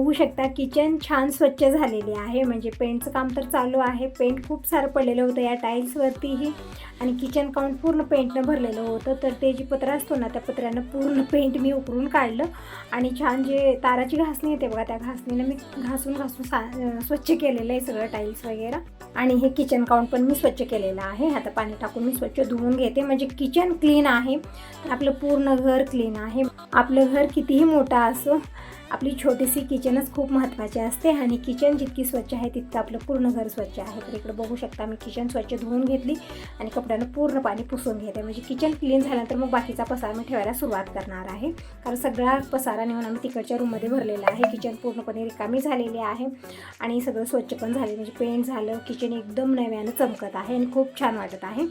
बघू शकता किचन छान स्वच्छ झालेले आहे. म्हणजे पेंटचं काम तर चालू आहे. पेंट खूप सारं पडलेलं होतं या टाईल्सवरतीही आणि किचन काउंट पूर्ण पेंटनं भरलेलं होतं. तर ते जे पत्र असतो ना त्या पत्र्यानं पूर्ण पेंट मी उकरून काढलं. आणि छान जे ताराची घासणी येते बघा त्या घासणीनं मी घासून घासून सा स्वच्छ केलेलं आहे सगळं टाईल्स वगैरे. आणि हे किचन काउंट पण मी स्वच्छ केलेलं आहे. आता पाणी टाकून मी स्वच्छ धुवून घेते. म्हणजे किचन क्लीन आहे. तर आपलं पूर्ण घर क्लीन आहे. आपलं घर कितीही मोठं असो आपली छोटीशी किचनच खूप महत्त्वाची असते आणि किचन जितकी स्वच्छ आहे तितकं आपलं पूर्ण घर स्वच्छ आहे. तर इकडे बघू शकता मी किचन स्वच्छ धुवून घेतली आणि कपड्यानं पूर्ण पाणी पुसून घेते म्हणजे किचन क्लीन झाल्यानंतर मग बाकीचा पसारा मी ठेवायला सुरुवात करणार आहे. कारण सगळा पसारा नेऊन आम्ही तिकडच्या रूममध्ये भरलेला आहे. किचन पूर्णपणे रिकामी झालेली आहे आणि सगळं स्वच्छ पण झाले. म्हणजे पेंट झालं किचन एकदम नव्यानं चमकत आहे आणि खूप छान वाटत आहे.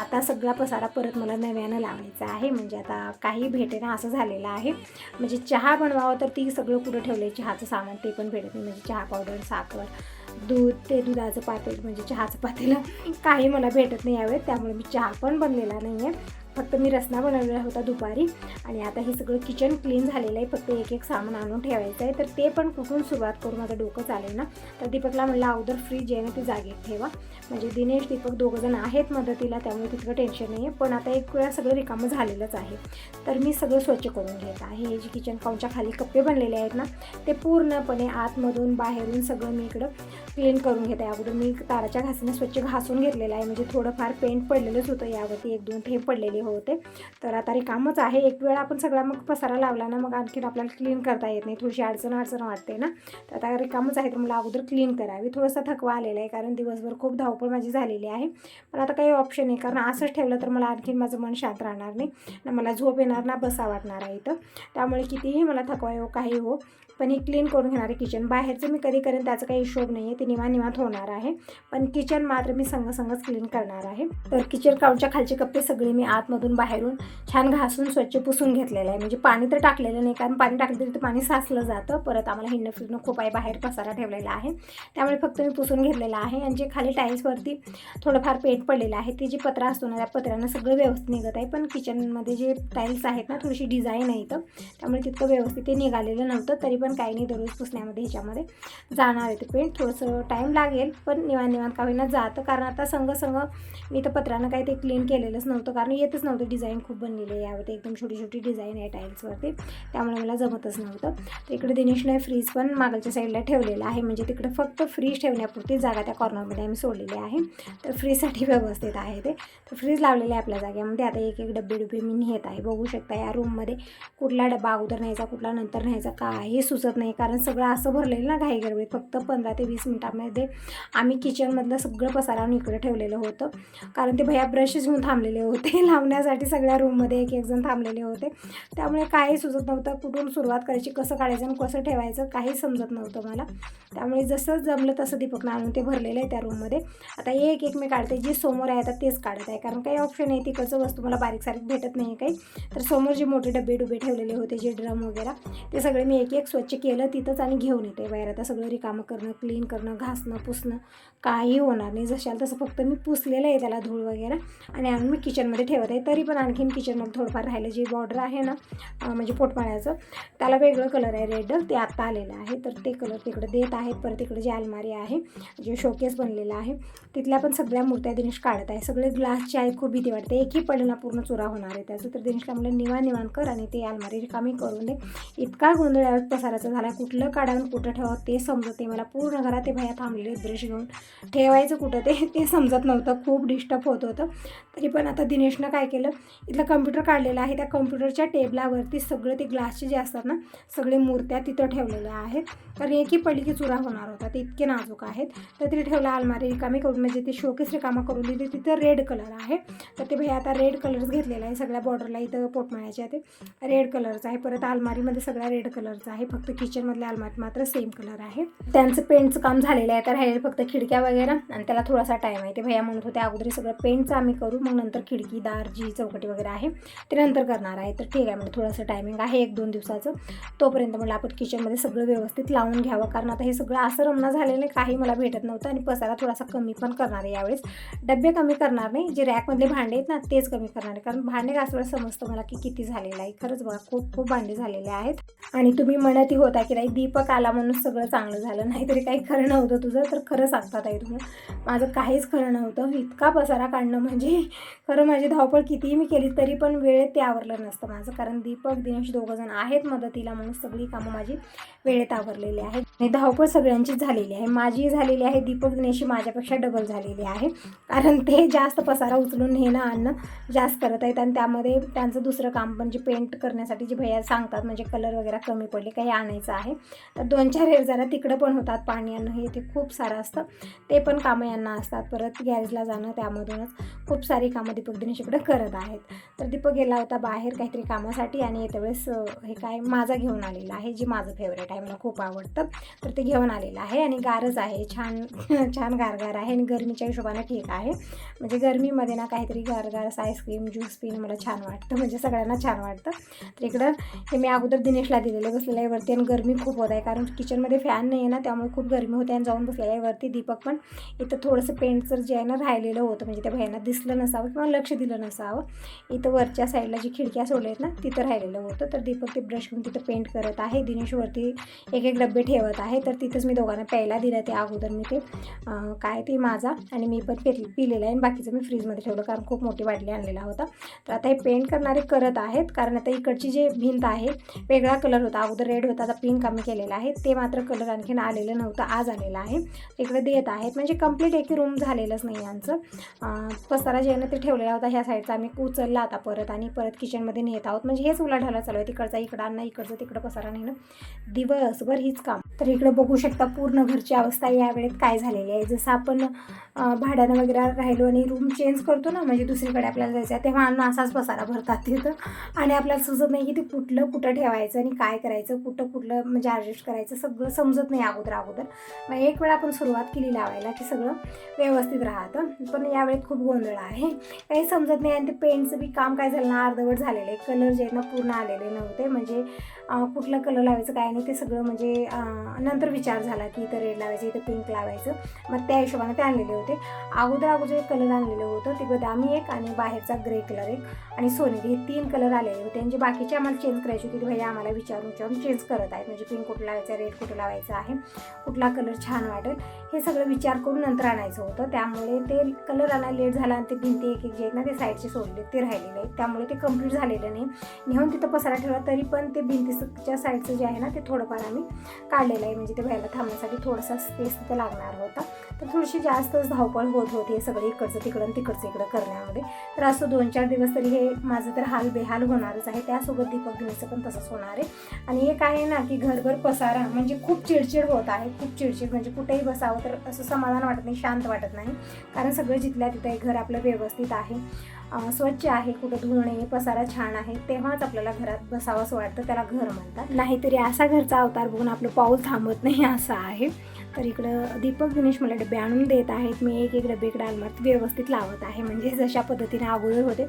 आता सगळा पसारा परत मला नव्यानं लावायचा आहे. म्हणजे आता काही भेटेना असं झालेलं आहे. म्हणजे चहा बनवावं तर ती सगळं कुठं ठेवलं आहे चहाचं सामान ते पण भेटत नाही. म्हणजे चहा पावडर साखर दूध ते दुधाचं पातेल म्हणजे चहाचं पातेलं काही मला भेटत नाही यावेळेस. त्यामुळे मी चहा पण बनलेला नाही आहे फक्त मी रसना बनवलेला होता दुपारी आणि आता हे सगळं किचन क्लीन झालेलं आहे. फक्त एक एक सामान आणून ठेवायचं आहे. तर ते पण कुठून सुरुवात करून माझं डोकं चालेल ना? तर दीपकला म्हणलं अगोदर फ्रीज आहे ना ती जागेत ठेवा. म्हणजे दिनेश दीपक दोघंजण आहेत मदतीला त्यामुळे तितकं टेन्शन नाही आहे पण आता एक वेळा सगळं रिकामं झालेलंच आहे. तर मी सगळं स्वच्छ करून घेत आहे. हे जे किचन काउंटच्या खाली कप्पे बनलेले आहेत ना ते पूर्णपणे आतमधून बाहेरून सगळं मी इकडं क्लीन करून घेत. आहे अगोदर मी ताराच्या घासीने स्वच्छ घासून घेतलेलं आहे. म्हणजे थोडंफार पेंट पडलेलंच होतं. यावरती एक दोन ठेप पडलेले होते. तर आता रिकामच आहे. एक वेळा आपण सगळा मग पसारा लावला ना मग आणखीन आपल्याला क्लीन करता येत नाही. थोडीशी अडचण अडचण वाटते ना. तर आता रिकामच आहे. तर मला अगोदर क्लीन करावी. थोडासा थकवा आलेला आहे. कारण दिवसभर खूप धावपळ माझी झालेली आहे. पण आता काही ऑप्शन नाही. कारण असंच ठेवलं तर मला आणखीन माझं मन शांत राहणार नाही. ना मला झोप येणार ना बसा वाटणार आहे इथं. त्यामुळे कितीही मला थकवा येऊ काही हो पण ही क्लीन करून घेणार आहे किचन बाहेरचं मी कधी करेन त्याचा काही हिशोब नाही आहे ते निवांत निवांत होणार आहे. पण किचन मात्र मी संग संगच क्लीन करणार आहे. तर किचन काउंटच्या खालचे कप्पे सगळे मी आत आतमधून बाहेरून छान घासून स्वच्छ पुसून घेतलेलं आहे. म्हणजे पाणी तर टाकलेलं नाही कारण पाणी टाकलं तरी ते पाणी साचलं जातं. परत आम्हाला हिंडणं फिरणं खूप आहे बाहेर पसारा ठेवलेला आहे. त्यामुळे फक्त मी पुसून घेतलेलं आहे. आणि जे खाली टाईल्सवरती थोडंफार पेंट पडलेलं आहे ते जे पत्रा असतो ना त्या पत्र्यानं सगळं व्यवस्थित निघत आहे. पण किचनमध्ये जे टाईल्स आहेत ना थोडीशी डिझाईन आहे इथं. त्यामुळे तितकं व्यवस्थित ते निघालेलं नव्हतं. तरी पण काही नाही दररोज पुसण्यामध्ये ह्याच्यामध्ये जाणार आहे ते पेंट. थोडंसं टाईम लागेल पण निवांत निवांत का होईना जातं. कारण आता संघ संग मी तर पत्रानं काही ते क्लीन केलेलंच नव्हतं. कारण येतच नव्हतं. डिझाईन खूप बनलेली आहे. यावरती एकदम छोटी छोटी डिझाईन आहे टाईल्सवरती त्यामुळे मला जमतच नव्हतं. तर इकडे दिनेशने फ्रीज पण मागलच्या साईडला ठेवलेलं आहे. म्हणजे तिकडे फक्त फ्रीज ठेवण्यापुरती जागा त्या कॉर्नरमध्ये आम्ही सोडलेली आहे. तर फ्रीजसाठी व्यवस्थित आहे ते. तर फ्रीज लावलेले आहे आपल्या जागेमध्ये. आता एक एक डब्बे डुबे मी नेत आहे. बघू शकता या रूममध्ये कुठला डबा अगोदर न्यायचा कुठला नंतर न्यायचा काही सुचत नाही. कारण सगळं असं भरलेलं ना घाई गडबडीत. फक्त पंधरा ते वीस मिनटामध्ये आम्ही किचनमधलं सगळं पसारावून इकडे ठेवलेलं होतं. कारण ते भैया ब्रशेस घेऊन थांबलेले होते. लावण्यासाठी सगळ्या रूममध्ये एक एक जण थांबलेले होते. त्यामुळे काही सुचत नव्हतं कुठून सुरुवात करायची कसं काढायचं आणि कसं ठेवायचं काही समजत नव्हतं मला. त्यामुळे जसं जमलं तसं दीपकनं आणून ते भरलेलं आहे त्या रूममध्ये आता एक एक मी काढते जे समोर आहे आता तेच काढत आहे. कारण काही ऑप्शन आहे तिकडचं वस्तू मला बारीक सारीक भेटत नाही काही. तर समोर जे मोठे डबे डुबे ठेवलेले होते जे ड्रम वगैरे ते सगळे मी एक एक स्वच्छ केलं तिथंच आणि घेऊन येते. बाहेर आता सगळं रिकामं करणं क्लीन करणं घासणं पुसणं काही होणार नाही. जशाल तसं फक्त मी पुसलेलं आहे त्याला धूळ वगैरे आणि आणून मी किचनमध्ये ठेवत आहे. तरी पण आणखीन किचनमध्ये थोडंफार राहिलं. जे बॉर्डर आहे ना म्हणजे पोटमाळ्याचं त्याला वेगळं कलर आहे रेड ते आत्ता आलेलं आहे. तर ते कलर तिकडे देत आहेत. परत तिकडे जे अलमारी आहे जे शोकेस बनलेलं आहे तिथल्या पण सगळ्या मूर्त्या दिनेश काढत आहे. सगळे ग्लासचे आहेत खूप भीती वाटते. एकही पडला पूर्ण चुरा होणार आहे त्याचं. तर दिनेशला म्हणलं निवान निवान कर आणि ते अलमारी रिकामी करून दे. इतका गोंधळ यावेळेस पसाराचा झाला. कुठलं काढावून कुठं ठेवावं ते समजत नाही. मला पूर्ण घरात ते भया थांबलेले ब्रश घेऊन ठेवायचं कुठं ते ते समजत नव्हतं. खूप डिस्टर्ब होत होतं. तरी पण आता दिनेशनं काय केलं? इथलं कम्प्युटर काढलेलं आहे. त्या कम्प्युटरच्या टेबलावरती सगळं ते ग्लासचे जे असतात ना सगळे मूर्त्या तिथं ठेवलेल्या आहेत. कारण एकही पडली की चुरा होणार होता. ते इतके नाजूक आहेत. तर तिथे ठेवलं अलमारी रिकामी करून म्हणजे ते शोकेस रिकामा करून दिली. तिथं रेड कलर आहे. तर ते भैया आता रेड कलर्स घेतलेला आहे सगळ्या बॉर्डरला इथं पोटमाळ्याच्या ते रेड कलरचा आहे. परत अलमारीमध्ये सगळा रेड कलरचा आहे. फक्त किचनमधल्या अलमारीत मात्र सेम कलर आहे. त्यांचं पेंटचं काम झालेलं आहे. तर राहिले फक्त खिडक्या वगैरे आणि त्याला थोडासा टाईम आहे. ते भैया म्हणत होते अगोदर सगळं पेंटचं आम्ही करू. मग नंतर खिडकी दार जी चौकटी वगैरे आहे ते नंतर करणार आहे. तर ठीक आहे म्हणजे थोडंसं टायमिंग आहे एक दोन दिवसाचं. तोपर्यंत म्हटलं आपण किचनमध्ये सगळं व्यवस्थित लावून घ्यावं. कारण आता हे सगळं असं रमणं झालेलं आहे काही मला भेटत नव्हतं आणि पसारा थोडासा कमी पण करणार आहे यावेळेस. डबे कमी करणार नाही जे रॅकमधले भांडे आहेत ना तेच कमी करणार आहे. कारण भांडे घासल्यावर समजतं मला की किती झालेलं आहे. खरंच बघा खूप खूप भांडे झालेले आहेत. आणि तुम्ही म्हणतही होता की नाही दीपक आला म्हणून सगळं चांगलं झालं. नाही तरी काही खरं नव्हतं तुझं तर खरं सांगतात आहे तुम्ही. माझं काहीच खरं नव्हतं. इतका पसारा काढणं म्हणजे खरं माझी धावपळ कितीही मी केली तरी पण वेळेत ते आवरलं नसतं माझं. कारण दीपक दिनेश दोघंजण आहेत मदतीला म्हणून सगळी कामं माझी वेळेत आवरलेली आहेत. आणि धावपळ सगळ्यांचीच झालेली आहे. माझी झालेली आहे. दीपक दिनेशची माझ्यापेक्षा डबल झालेली आहे. कारण ते जास्त पसारा उचलून नेणं आणणं जास्त करत आहेत. आणि त्यामध्ये त्यांचं दुसरं काम म्हणजे पेंट करण्यासाठी जे भैया सांगतात म्हणजे कलर वगैरे कमी पडले काही आणायचं आहे. तर दोन चार हेर जरा तिकडं पण होतात पाणी आणणं. हे ते खूप सारं असतं. ते पण कामं यांना असतात. परत गॅरेजला जाणं त्यामधूनच खूप सारी कामं दीपक दिनेश कर करत आहेत. तर दीपक गेला होता बाहेर काहीतरी कामासाठी आणि येत्या वेळेस हे काय माझा घेऊन आलेला आहे जे माझं फेवरेट आहे मला खूप आवडतं. तर ते घेऊन आलेलं आहे आणि गारच आहे छान छान गारगार आहे आणि गरमीच्या हिशोबाने ठीक आहे. म्हणजे गरमीमध्ये ना काहीतरी गारगार आईस्क्रीम ज्यूस पिणं मला छान वाटतं. म्हणजे सगळ्यांना छान वाटतं. तर इकडं हे मी अगोदर दिनेशला दिलेलं बसलेलं आहे वरती आणि गरमी खूप होत आहे. कारण किचनमध्ये फॅन नाही आहे ना त्यामुळे खूप गरमी होते आणि जाऊन बसलेलं आहे वरती. दीपक पण इथं थोडंसं पेंटचं जे आहे ना राहिलेलं होतं म्हणजे त्या भयांना दिसलं नसावं किंवा लक्ष दिलं नसावं इथं वरच्या साईडला जी खिडक्या सोडल्या आहेत ना तिथं राहिलेलं होतं. तर दीपक ते ब्रश घेऊन तिथं पेंट करत आहे. दिनेशवरती एक एक डब्बे ठेवत आहे. तर तिथंच मी दोघांना प्यायला दिलं ते अगोदर मी ते. काय ते माझा आणि मी पण पेल पिलेलं आहे. आणि बाकीचं मी फ्रीजमध्ये ठेवलं कारण खूप मोठी बाटली आणलेला होता. तर आता हे पेंट करणारे करत आहेत. कारण आता इकडची जे भिंत आहे वेगळा कलर होता. अगोदर रेड होता आता पिंक आम्ही केलेला आहे. ते मात्र कलर आणखीन आलेलं नव्हतं. आज आलेलं आहे. इकडे देत आहेत. म्हणजे कंप्लीट एक रूम झालेलंच नाही यांचं पसारा जे आहे ना ते ठेवलेला होता ह्या साईडचा आम्ही उचलला आता परत आणि परत किचनमध्ये नेत आहोत. म्हणजे हेच उलाढाला चालू आहे. तिकडचा इकडं आणणं इकडचं तिकडं पसारा नेणं. दिवसभर हीच काम. तर इकडं बघू शकता पूर्ण घरची अवस्था या वेळेत काय झालेली आहे. जसं आपण भाड्यानं वगैरे राहिलो आणि रूम चेंज करतो ना म्हणजे दुसरीकडे आपल्याला जायचं आहे तेव्हा अन्न असाच पसारा भरतात तिथं. आणि आपल्याला सुचत नाही की ते कुठलं कुठं ठेवायचं आणि काय करायचं कुठं कुठलं म्हणजे ॲडजस्ट करायचं सगळं समजत नाही अगोदर अगोदर. मग एक वेळा आपण सुरुवात केली लावायला की सगळं व्यवस्थित राहतं. पण यावेळेत खूप गोंधळ आहे. काही समजत नाही आणि ते पेंटचं बी काम काय झालं ना अर्धवट झालेलं आहे. कलर जे आहेत ना पूर्ण आलेले नव्हते. म्हणजे कुठलं कलर लावायचं काय नाही ते सगळं म्हणजे नंतर विचार झाला की इथं रेड लावायचं इथं पिंक लावायचं. मग त्या हिशोबाने ते आणलेले होते. अगोदर अगोदर एक कलर आणलेलं होतं ते बदामी एक आणि बाहेरचा ग्रे कलर एक आणि सोनेरी हे तीन कलर आलेले होते. आणि जे बाकीचे आम्हाला चेंज करायचे होते ते भैया आम्हाला विचारून विचारून चेंज करत आहेत. म्हणजे पिंक कुठं लावायचा रेड कुठं लावायचा आहे कुठला कलर छान वाटेल हे सगळं विचार करून नंतर आणायचं होतं. त्यामुळे ते कलर आणायला लेट झाला आणि ते भिंती एक एक जे आहेत ना ते साईडचे सोडले ते राहिलेले आहेत. त्यामुळे ते कंप्लीट झालेलं नाही. नेहून तिथं पसारा ठेवला तरी पण ते भिंतीच्या साईडचं जे आहे ना ते थोडंफार आम्ही झालेला आहे. म्हणजे ते व्हायला थांबण्यासाठी थोडासा स्पेस तिथे लागणार होता. तर थोडीशी जास्तच धावपळ होत होती सगळे इकडचं तिकडं तिकडचं इकडं करण्यामध्ये. तर असं दोन चार दिवस तरी हे माझं तर हाल बेहाल होणारच आहे. त्यासोबत दीपक घेण्याचं पण तसंच होणार आहे. आणि एक आहे ना की घरभर पसारा म्हणजे खूप चिडचिड होत आहे. खूप चिडचिड म्हणजे कुठेही बसावं तर असं समाधान वाटत नाही शांत वाटत नाही. कारण सगळं जिथल्या तिथं घर आपलं व्यवस्थित आहे. स्वच्छ आहे कुठं धुणे पसारा छान आहे तेव्हाच आपल्याला घरात बसावंसं वाटतं त्याला घर म्हणतात. नाहीतरी असा घरचा अवतार बघून आपलं पाऊल थांबत नाही असं आहे. तर इकडं दीपक दिनेश मला डबे आणून देत आहेत. मी एक एक डबे इकडे अलमारीत व्यवस्थित लावत आहे. म्हणजे जशा पद्धतीने अगोदर होते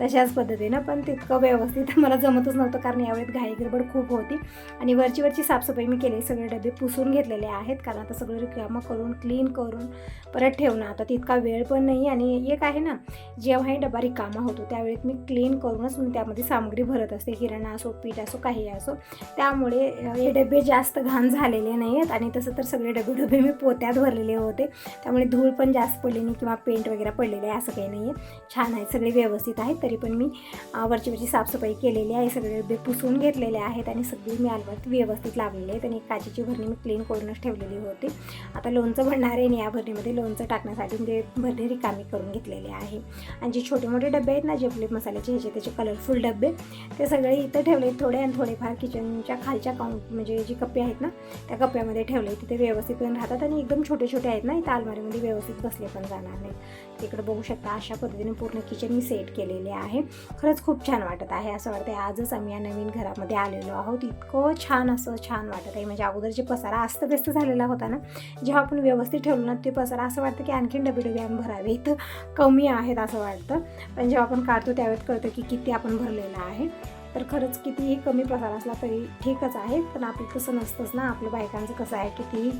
तशाच पद्धतीनं. पण तितकं व्यवस्थित मला जमतच नव्हतं कारण यावेळेत घाई गडबड खूप होती. आणि वरची वरची साफसफाई मी केली. सगळे डबे पुसून घेतलेले आहेत. कारण आता सगळं रिकामं करून क्लीन करून परत ठेवणं. आता तितका वेळ पण नाही. आणि एक आहे ना जेव्हा हे डबा रिकामा होतो त्यावेळेत मी क्लीन करूनच मी त्यामध्ये सामग्री भरत असते. किराणा असो पीठ असो काही असो. त्यामुळे हे डबे जास्त घाण झालेले नाही आहेत आणि तसं तर सगळे डबे डबे मी पोत्यात भरलेले होते. त्यामुळे धूळ पण जास्त पडली नाही किंवा पेंट वगैरे पडलेले आहे असं काही नाही आहे छान आहे सगळे व्यवस्थित आहेत. तरी पण मी वरची वरची साफसफाई केलेली आहे. सगळे डबे पुसून घेतलेले आहेत आणि सगळी मी अलमारीत व्यवस्थित लावलेली आहेत. आणि एक काचेची भरणी मी क्लीन करूनच ठेवलेली होती. आता लोणचं भरणार आहे आणि या भरणीमध्ये लोणचं टाकण्यासाठी ते भरणी रिकामी करून घेतलेले आहे. आणि जे छोटे मोठे डबे आहेत ना जे आपले मसाल्याचे ह्याचे त्याचे कलरफुल डबे ते सगळे इथं ठेवले थोडे आणि थोडेफार किचनच्या खालच्या काउंट म्हणजे जी कप्पे आहेत ना त्या कप्प्यामध्ये ठेवले तिथे व्यवस्थित पण राहतात आणि एकदम छोटे छोटे आहेत ना इथं अलमारीमध्ये व्यवस्थित बसले पण जाणार नाहीत. तिकडे बघू शकता अशा पद्धतीने पूर्ण किचन मी सेट केलेले आहे. खरंच खूप छान वाटत आहे. असं वाटतं आजच आम्ही या नवीन घरामध्ये आलेलो आहोत. इतकं छान असं छान वाटत आहे. म्हणजे अगोदर जे पसारा अस्तव्यस्त झालेला होता ना जेव्हा आपण व्यवस्थित ठेवलं ना ते पसारा असं वाटतं की आणखीन डबे डबे आम्ही भरावे. इथं कमी आहेत असं वाटतं. पण जेव्हा आपण काढतो त्यावेळेस कळतं की किती आपण भरलेलं आहे. तर खरंच कितीही कमी पसार असला तरी ठीकच आहे. पण आपलं तसं नसतंच ना. आपल्या बायकांचं कसं आहे कितीही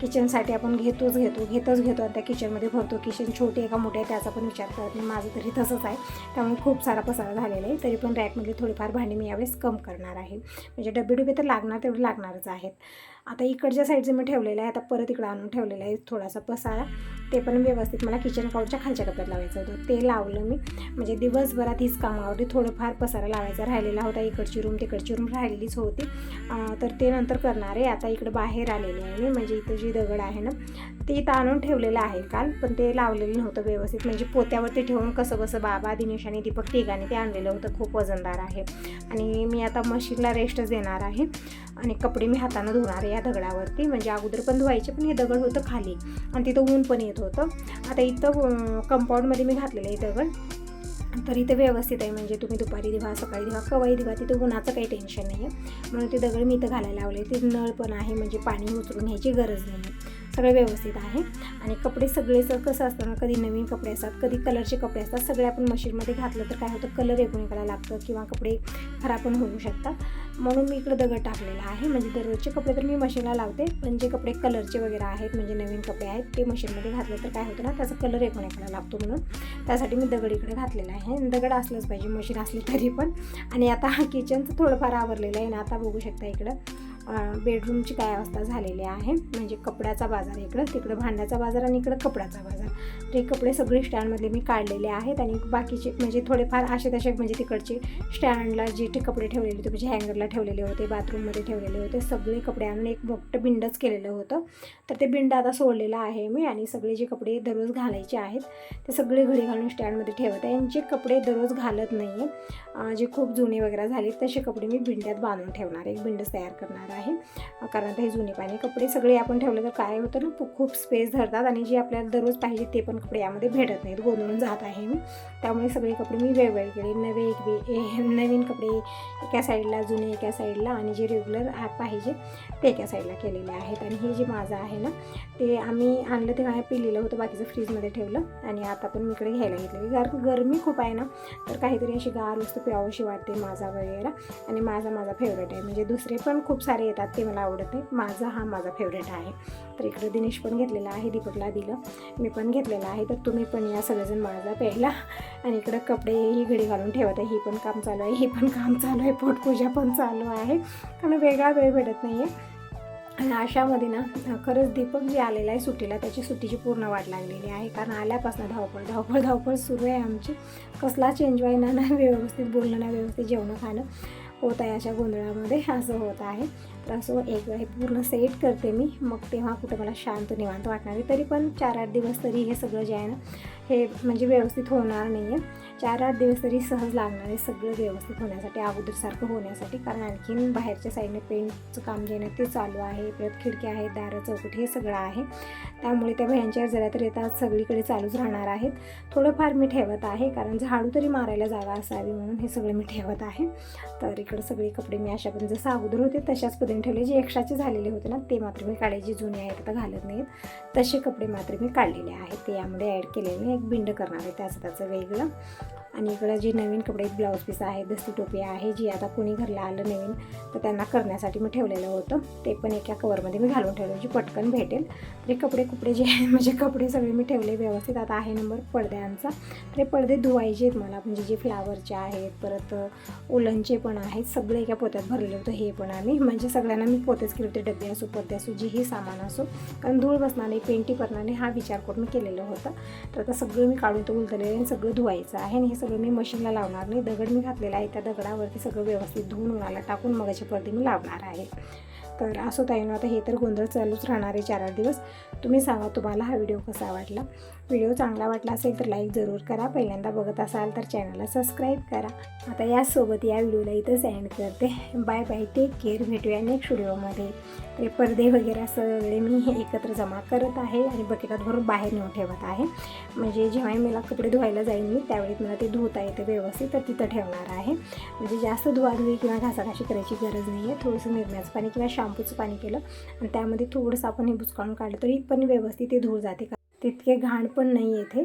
किचनसाठी आपण घेतोच घेतो. घेतच घेतो आणि त्या किचनमध्ये भरतो. किचन छोटी आहे का मोठी आहे त्याचा पण विचार करत नाही. माझं तरी तसंच आहे. त्यामुळे खूप सारा पसारा झालेला आहे. तरी पण रॅकमध्ये थोडीफार भांडी मी यावेळेस कम करणार आहे. म्हणजे डबे डबे तर लागणार तेवढे लागणारच आहेत. आता इकडच्या साईडचं मी ठेवलेलं आहे. आता परत इकडं आणून ठेवलेलं आहे. थोडासा पसारा. ते पण व्यवस्थित मला किचन काउटच्या खालच्या कप्प्यात लावायचं होतं. ते लावलं मी. म्हणजे दिवसभरात हीच कामावरती थोडंफार पसारा लावायचा राहिलेला होता. इकडची रूम तिकडची रूम राहिलेलीच होती. तर ते नंतर करणार आहे. आता इकडं बाहेर आलेली आहे मी. म्हणजे इथं जी दगड आहे ना ते इथं आणून ठेवलेलं आहे काल. पण ते लावलेलं नव्हतं व्यवस्थित. म्हणजे पोत्यावरती ठेवून कसं कसं बाबा दिनेश आणि दीपक तिघांनी ते आणलेलं होतं. खूप वजनदार आहे. आणि मी आता मशीनला रेस्टच देणार आहे. आणि कपडे मी हातानं धुणार आहे या दगडावरती. म्हणजे अगोदर पण धुवायचे पण हे दगड होतं खाली. आणि तिथं ऊन पण येत होतं. आता इथं कंपाऊंडमध्ये मी घातलेलं आहे दगड तर इथं व्यवस्थित आहे म्हणजे तुम्ही दुपारी दिवा सकाळी दिवा कवाई दिवा तिथं उन्हाचं काही टेन्शन नाही आहे म्हणून ते दगड मी इथं घालायला लावले. ते नळ पण आहे म्हणजे पाणी उचलून ह्याची गरज नाही सगळं व्यवस्थित आहे. आणि कपडे सगळेच कसं असतं ना कधी नवीन कपडे असतात कधी कलरचे कपडे असतात सगळे आपण मशीनमध्ये घातलं तर काय होतं कलर एकूण एकाला लागतं किंवा कपडे खराब पण होऊ शकतात. म्हणून मी इकडं दगड टाकलेला आहे. म्हणजे दररोजचे कपडे तर मी मशीनला लावते पण जे कपडे कलरचे वगैरे आहेत म्हणजे नवीन कपडे आहेत ते मशीनमध्ये घातलं तर काय होतं ना त्याचा कलर एकूण एकाला लागतो म्हणून. त्यासाठी मी दगड इकडे घातलेला आहे. आणि दगड असलंच पाहिजे मशीन असली तरी पण. आणि आता किचनचं थोडंफार आवरलेलं आहे ना आता बघू शकता इकडं. बेडरूमची काय अवस्था झालेली आहे? म्हणजे कपड्याचा बाजार इकडं तिकडं भांड्याचा बाजार आणि इकडं कपड्याचा बाजार. ते कपडे सगळे स्टँडमधले मी काढलेले आहेत आणि बाकीचे म्हणजे थोडेफार असे तसे म्हणजे तिकडचे स्टँडला जे ते कपडे ठेवलेले होते म्हणजे हँगरला ठेवलेले होते बाथरूममध्ये ठेवलेले होते सगळे कपडे आणून एक मोठं बिंडच केलेलं होतं. तर ते बिंड आता सोडलेलं आहे मी आणि सगळे जे कपडे दररोज घालायचे आहेत ते सगळे घडी घालून स्टँडमध्ये ठेवत आहे. आणि जे कपडे दररोज घालत नाही आहे जे खूप जुने वगैरे झाले तसे कपडे मी बिंड्यात बांधून ठेवणार एक बिंडच तयार करणार आहे. आहे. कारण हे जुने पाणी कपडे सगळे आपण ठेवले तर काय होतं ना खूप- स्पेस धरतात आणि जे आपल्याला दररोज पाहिजे ते पण कपडे यामध्ये भेटत नाहीत गोंधळून जात आहे मी. त्यामुळे सगळे कपडे मी वेगवेगळे नवे एक वे- नवीन कपडे एका साईडला जुने एका साईडला आणि जे रेग्युलर पाहिजे ते एका साईडला केलेले आहेत. आणि हे जे माझं आहे ना ते आम्ही आणलं ते काय पिलेलं होतं बाकीचं फ्रीजमध्ये ठेवलं आणि आता पण मी इकडे घ्यायला घेतलं कारण गरमी खूप आहे ना तर काहीतरी अशी गार वस्तू प्यावशी वाटते माझा वगैरे आणि माझा माझा फेवरेट आहे. म्हणजे दुसरे पण खूप सारे येतात ते मला आवडत नाही माझा हा माझा फेवरेट आहे. तर इकडं दिनेश पण घेतलेला आहे दीपकला दिलं. मी पण घेतलेलं आहे. तर तुम्ही पण या सगळेजण माझा प्यायला आणि इकडं कपडे ही घडी घालून ठेवत आहे. ही पण काम चालू आहे. ही पण काम चालू आहे. पोटपूजा पण चालू आहे. कारण वेगळा वेळ भेटत नाही आहे आणि अशामध्ये ना खरंच दीपक जे आलेला आहे सुट्टीला त्याची सुट्टीची पूर्ण वाट लागलेली आहे. कारण आल्यापासून धावपळ धावपळ धावपळ सुरू आहे आमची. कसला चेंज व्हायना ना व्यवस्थित बोलणं ना व्यवस्थित जेवणं खाणं होत आहे अशा गोंधळामध्ये. असं होत आहे. असं एक हे पूर्ण सेट करते मी. मग तेव्हा कुठं मला शांत निवांत वाटणार आहे. तरी पण चार आठ दिवस तरी हे सगळं जे आहे ना हे म्हणजे व्यवस्थित होणार नाही आहे चार आठ दिवस तरी सहज लागणार आहे सगळं व्यवस्थित होण्यासाठी अगोदरसारखं होण्यासाठी. कारण आणखीन बाहेरच्या साईडने पेंटचं काम जे आहे ना ते चालू आहे. परत खिडक्या आहेत दारं चौकट हे सगळं आहे. त्यामुळे त्या भयांच्या जरा तर येतात सगळीकडे चालूच राहणार आहेत. थोडंफार मी ठेवत आहे कारण झाडू तरी मारायला जागा असावी म्हणून हे सगळं मी ठेवत आहे. तर इकडं सगळे कपडे मी अशा पण जसं अगोदर होते तशाच पद्धतीने ठेवले. जे एक्स्ट्राचे झालेले होते ना ते मात्र मी काढले जे जुने आहेत आता घालत नाहीत. तसे कपडे मात्र मी काढलेले आहेत. ते यामध्ये ॲड केलेले एक बिंड करणार आहे त्याचं त्याचं वेगळं. आणि इकडं जे नवीन कपडे ब्लाऊज पीस आहे दस्ती टोपी आहे जी आता कोणी घरला आलं नवीन तर त्यांना करण्यासाठी मी ठेवलेलं होतं. ते पण एका कवरमध्ये मी घालून ठेवलं जी पटकन भेटेल. ते कपडे कुपडे जे आहे म्हणजे कपडे सगळे मी ठेवले व्यवस्थित. आता आहे नंबर पडद्यांचा. ते पडदे धुवायचे आहेत मला म्हणजे जे फ्लावरचे आहेत परत ओलनचे पण आहेत सगळे एका पोत्यात भरलेलं होतं हे पण आम्ही म्हणजे सगळं सगळ्यांना मी पोतेच केले होते डबे असो पोते असो जेही सामान असो. कारण धूळ बसणारे पेंटी पडणार हा विचार करून मी केलेलं होतं. तर आता सगळं मी काढून तो उलतलेलं आणि सगळं धुवायचं आहे आणि हे सगळं मी मशीनला लावणार नाही. दगड मी घातलेला आहे त्या दगडावरती सगळं व्यवस्थित धुवून उन्हाला टाकून मगाचे पडदे मी लावणार आहे. तर असो ताईनो आता हे तर गोंधळ चालूच राहणार आहे चार आठ दिवस. तुम्ही सांगा तुम्हाला हा व्हिडिओ कसा वाटला? व्हिडिओ चांगला वाटला असेल तर लाईक जरूर करा. पहिल्यांदा बघत असाल तर चॅनलला सबस्क्राईब करा. आता यासोबत या व्हिडिओला इथंच एंड करते. बाय बाय टेक केअर भेटूया नेक्स्ट व्हिडिओमध्ये ते पडदे वगैरे सगळे मी हे एकत्र जमा करत आहे आणि बकेटात भरून बाहेर नेऊन ठेवत आहे. म्हणजे जेव्हा मला कपडे धुवायला जाईन मी त्यावेळी मला ते धुता येते व्यवस्थित तर तिथं ठेवणार आहे. म्हणजे जास्त धुवाधुवी किंवा घासाघाशी करायची गरज नाही आहे थोडंसं निर्म्याचं पाणी किंवा शॅम्पूचं पाणी केलं आणि त्यामध्ये थोडंसं आपण हे बुचकाळून काढलं तरी पण व्यवस्थित ते धूळ जाते. का तितके घाण पण नाही येथे